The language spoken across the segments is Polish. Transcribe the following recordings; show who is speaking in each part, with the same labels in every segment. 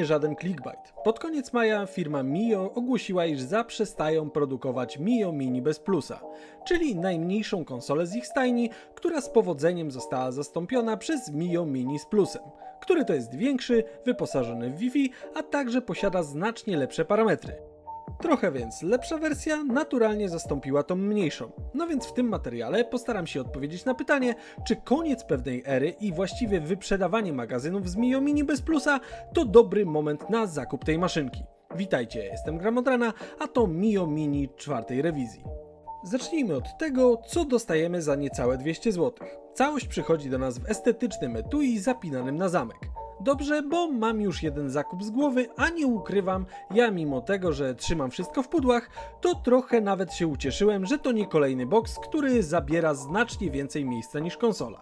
Speaker 1: nie żaden clickbait. Pod koniec maja firma Mio ogłosiła, iż zaprzestają produkować Mio Mini bez plusa, czyli najmniejszą konsolę z ich stajni, która z powodzeniem została zastąpiona przez Mio Mini z plusem, który to jest większy, wyposażony w Wi-Fi, a także posiada znacznie lepsze parametry. Trochę więc lepsza wersja naturalnie zastąpiła tą mniejszą. No więc w tym materiale postaram się odpowiedzieć na pytanie, czy koniec pewnej ery i właściwie wyprzedawanie magazynów z Mio Mini bez plusa to dobry moment na zakup tej maszynki. Witajcie, jestem Gramodrana, a to Mio Mini czwartej rewizji. Zacznijmy od tego, co dostajemy za niecałe 200 zł. Całość przychodzi do nas w estetycznym etui zapinanym na zamek. Dobrze, bo mam już jeden zakup z głowy, a nie ukrywam, ja mimo tego, że trzymam wszystko w pudłach, to trochę nawet się ucieszyłem, że to nie kolejny box, który zabiera znacznie więcej miejsca niż konsola.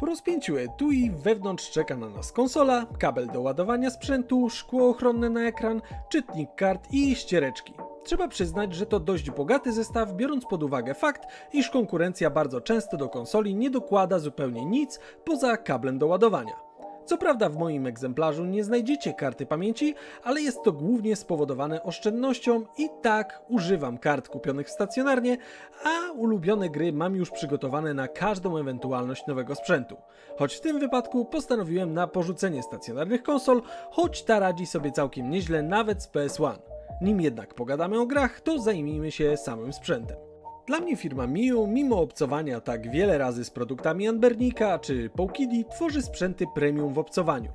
Speaker 1: Po rozpięciu etui wewnątrz czeka na nas konsola, kabel do ładowania sprzętu, szkło ochronne na ekran, czytnik kart i ściereczki. Trzeba przyznać, że to dość bogaty zestaw, biorąc pod uwagę fakt, iż konkurencja bardzo często do konsoli nie dokłada zupełnie nic poza kablem do ładowania. Co prawda w moim egzemplarzu nie znajdziecie karty pamięci, ale jest to głównie spowodowane oszczędnością i tak używam kart kupionych stacjonarnie, a ulubione gry mam już przygotowane na każdą ewentualność nowego sprzętu. Choć w tym wypadku postanowiłem na porzucenie stacjonarnych konsol, choć ta radzi sobie całkiem nieźle nawet z PS1. Nim jednak pogadamy o grach, to zajmijmy się samym sprzętem. Dla mnie firma Miu, mimo obcowania tak wiele razy z produktami Anbernika czy Poukidi, tworzy sprzęty premium w obcowaniu.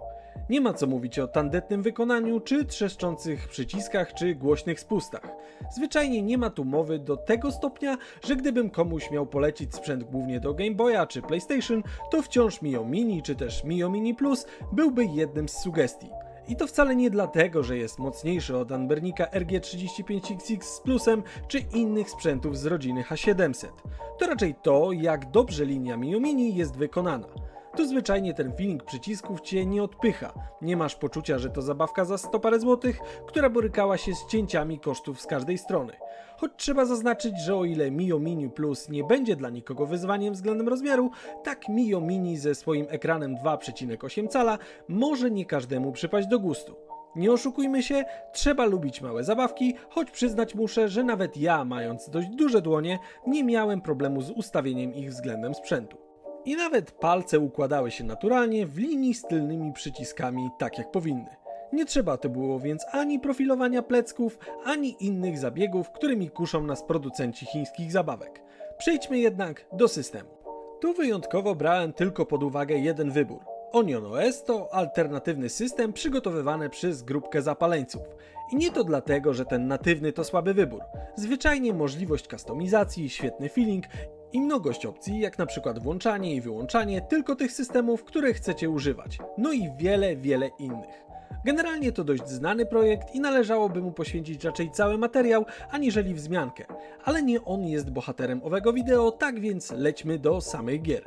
Speaker 1: Nie ma co mówić o tandetnym wykonaniu, czy trzeszczących przyciskach, czy głośnych spustach. Zwyczajnie nie ma tu mowy do tego stopnia, że gdybym komuś miał polecić sprzęt głównie do Game Boya czy PlayStation, to wciąż Mio Mini czy też Mio Mini Plus byłby jednym z sugestii. I to wcale nie dlatego, że jest mocniejszy od Anbernika RG35XX z plusem czy innych sprzętów z rodziny H700. To raczej to, jak dobrze linia Mio Mini jest wykonana. Tu zwyczajnie ten feeling przycisków cię nie odpycha. Nie masz poczucia, że to zabawka za 100 parę złotych, która borykała się z cięciami kosztów z każdej strony. Choć trzeba zaznaczyć, że o ile Mio Mini Plus nie będzie dla nikogo wyzwaniem względem rozmiaru, tak Mio Mini ze swoim ekranem 2,8 cala może nie każdemu przypaść do gustu. Nie oszukujmy się, trzeba lubić małe zabawki, choć przyznać muszę, że nawet ja, mając dość duże dłonie, nie miałem problemu z ustawieniem ich względem sprzętu. I nawet palce układały się naturalnie w linii z tylnymi przyciskami, tak jak powinny. Nie trzeba to było więc ani profilowania plecków, ani innych zabiegów, którymi kuszą nas producenci chińskich zabawek. Przejdźmy jednak do systemu. Tu wyjątkowo brałem tylko pod uwagę jeden wybór. Onion OS to alternatywny system przygotowywany przez grupkę zapaleńców. I nie to dlatego, że ten natywny to słaby wybór. Zwyczajnie możliwość kustomizacji, świetny feeling i mnogość opcji, jak na przykład włączanie i wyłączanie tylko tych systemów, które chcecie używać. No i wiele, wiele innych. Generalnie to dość znany projekt i należałoby mu poświęcić raczej cały materiał, aniżeli wzmiankę. Ale nie on jest bohaterem owego wideo, tak więc lećmy do samych gier.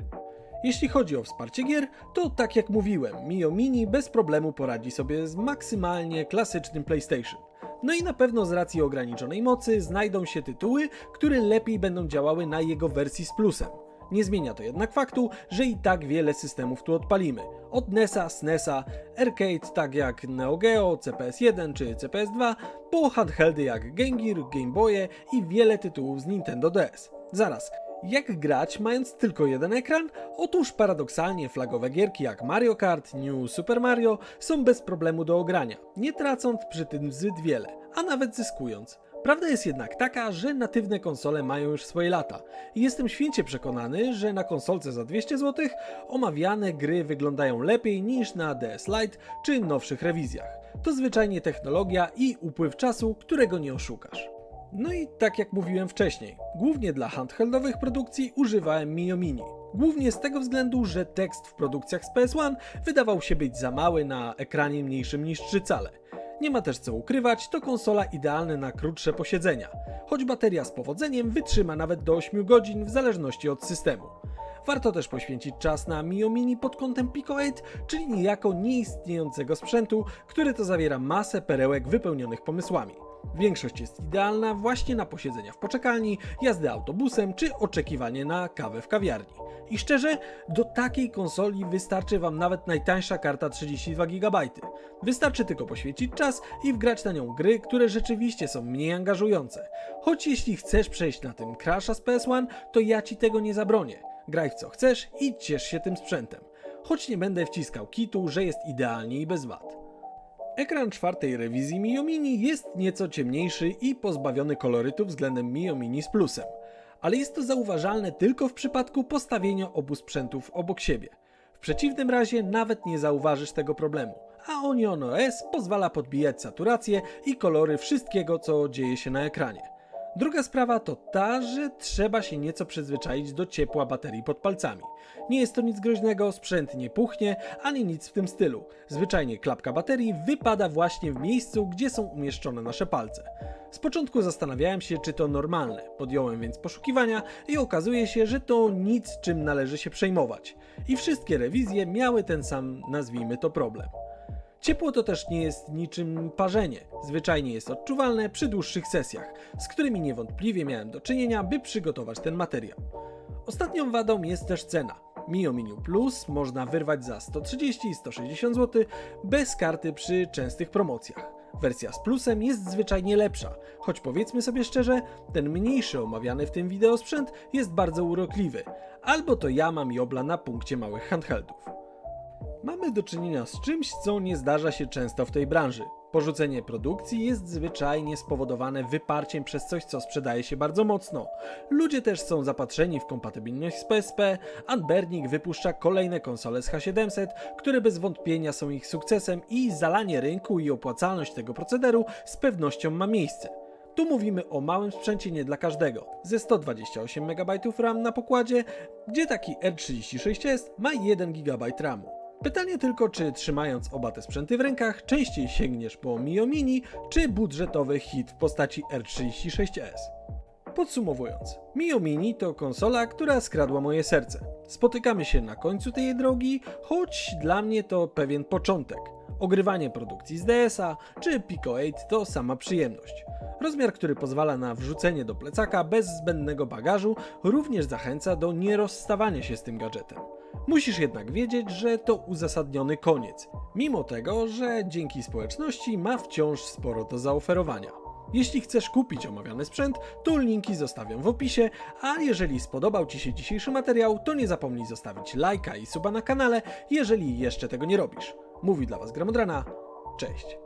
Speaker 1: Jeśli chodzi o wsparcie gier, to tak jak mówiłem, Mio Mini bez problemu poradzi sobie z maksymalnie klasycznym PlayStation. No i na pewno z racji ograniczonej mocy znajdą się tytuły, które lepiej będą działały na jego wersji z plusem. Nie zmienia to jednak faktu, że i tak wiele systemów tu odpalimy. Od NESa, SNESa, arcade tak jak Neo Geo, CPS1 czy CPS2, po handheldy jak Game Gear, Game Boye i wiele tytułów z Nintendo DS. Zaraz, jak grać mając tylko jeden ekran? Otóż paradoksalnie flagowe gierki jak Mario Kart, New Super Mario są bez problemu do ogrania, nie tracąc przy tym zbyt wiele, a nawet zyskując. Prawda jest jednak taka, że natywne konsole mają już swoje lata i jestem święcie przekonany, że na konsolce za 200 zł omawiane gry wyglądają lepiej niż na DS Lite czy nowszych rewizjach. To zwyczajnie technologia i upływ czasu, którego nie oszukasz. No i tak jak mówiłem wcześniej, głównie dla handheldowych produkcji używałem Mio Mini. Głównie z tego względu, że tekst w produkcjach z PS1 wydawał się być za mały na ekranie mniejszym niż 3 cale. Nie ma też co ukrywać, to konsola idealna na krótsze posiedzenia, choć bateria z powodzeniem wytrzyma nawet do 8 godzin w zależności od systemu. Warto też poświęcić czas na Mio Mini pod kątem Pico 8, czyli niejako nieistniejącego sprzętu, który to zawiera masę perełek wypełnionych pomysłami. Większość jest idealna właśnie na posiedzenia w poczekalni, jazdę autobusem czy oczekiwanie na kawę w kawiarni. I szczerze, do takiej konsoli wystarczy Wam nawet najtańsza karta 32 GB. Wystarczy tylko poświęcić czas i wgrać na nią gry, które rzeczywiście są mniej angażujące. Choć jeśli chcesz przejść na tym Crasha z PS1, to ja Ci tego nie zabronię. Graj w co chcesz i ciesz się tym sprzętem. Choć nie będę wciskał kitu, że jest idealnie i bez wad. Ekran czwartej rewizji Mio Mini jest nieco ciemniejszy i pozbawiony kolorytu względem Mio Mini z plusem, ale jest to zauważalne tylko w przypadku postawienia obu sprzętów obok siebie. W przeciwnym razie nawet nie zauważysz tego problemu, a Onion OS pozwala podbijać saturację i kolory wszystkiego, co dzieje się na ekranie. Druga sprawa to ta, że trzeba się nieco przyzwyczaić do ciepła baterii pod palcami. Nie jest to nic groźnego, sprzęt nie puchnie, ani nic w tym stylu. Zwyczajnie klapka baterii wypada właśnie w miejscu, gdzie są umieszczone nasze palce. Z początku zastanawiałem się, czy to normalne. Podjąłem więc poszukiwania i okazuje się, że to nic, czym należy się przejmować. I wszystkie rewizje miały ten sam, nazwijmy to, problem. Ciepło to też nie jest niczym parzenie. Zwyczajnie jest odczuwalne przy dłuższych sesjach, z którymi niewątpliwie miałem do czynienia, by przygotować ten materiał. Ostatnią wadą jest też cena. Mio Mini Plus można wyrwać za 130 i 160 zł bez karty przy częstych promocjach. Wersja z plusem jest zwyczajnie lepsza, choć powiedzmy sobie szczerze, ten mniejszy omawiany w tym wideo sprzęt jest bardzo urokliwy, albo to ja mam jobla na punkcie małych handheldów. Mamy do czynienia z czymś, co nie zdarza się często w tej branży. Porzucenie produkcji jest zwyczajnie spowodowane wyparciem przez coś, co sprzedaje się bardzo mocno. Ludzie też są zapatrzeni w kompatybilność z PSP, Anbernik wypuszcza kolejne konsole z H700, które bez wątpienia są ich sukcesem i zalanie rynku i opłacalność tego procederu z pewnością ma miejsce. Tu mówimy o małym sprzęcie nie dla każdego, ze 128 MB RAM na pokładzie, gdzie taki R36S ma 1 GB RAMu. Pytanie tylko, czy trzymając oba te sprzęty w rękach, częściej sięgniesz po Mio Mini, czy budżetowy hit w postaci R36S. Podsumowując, Mio Mini to konsola, która skradła moje serce. Spotykamy się na końcu tej drogi, choć dla mnie to pewien początek. Ogrywanie produkcji z DS-a czy Pico 8 to sama przyjemność. Rozmiar, który pozwala na wrzucenie do plecaka bez zbędnego bagażu, również zachęca do nierozstawania się z tym gadżetem. Musisz jednak wiedzieć, że to uzasadniony koniec, mimo tego, że dzięki społeczności ma wciąż sporo do zaoferowania. Jeśli chcesz kupić omawiany sprzęt, to linki zostawiam w opisie, a jeżeli spodobał Ci się dzisiejszy materiał, to nie zapomnij zostawić lajka i suba na kanale, jeżeli jeszcze tego nie robisz. Mówi dla Was Gramodrana, cześć!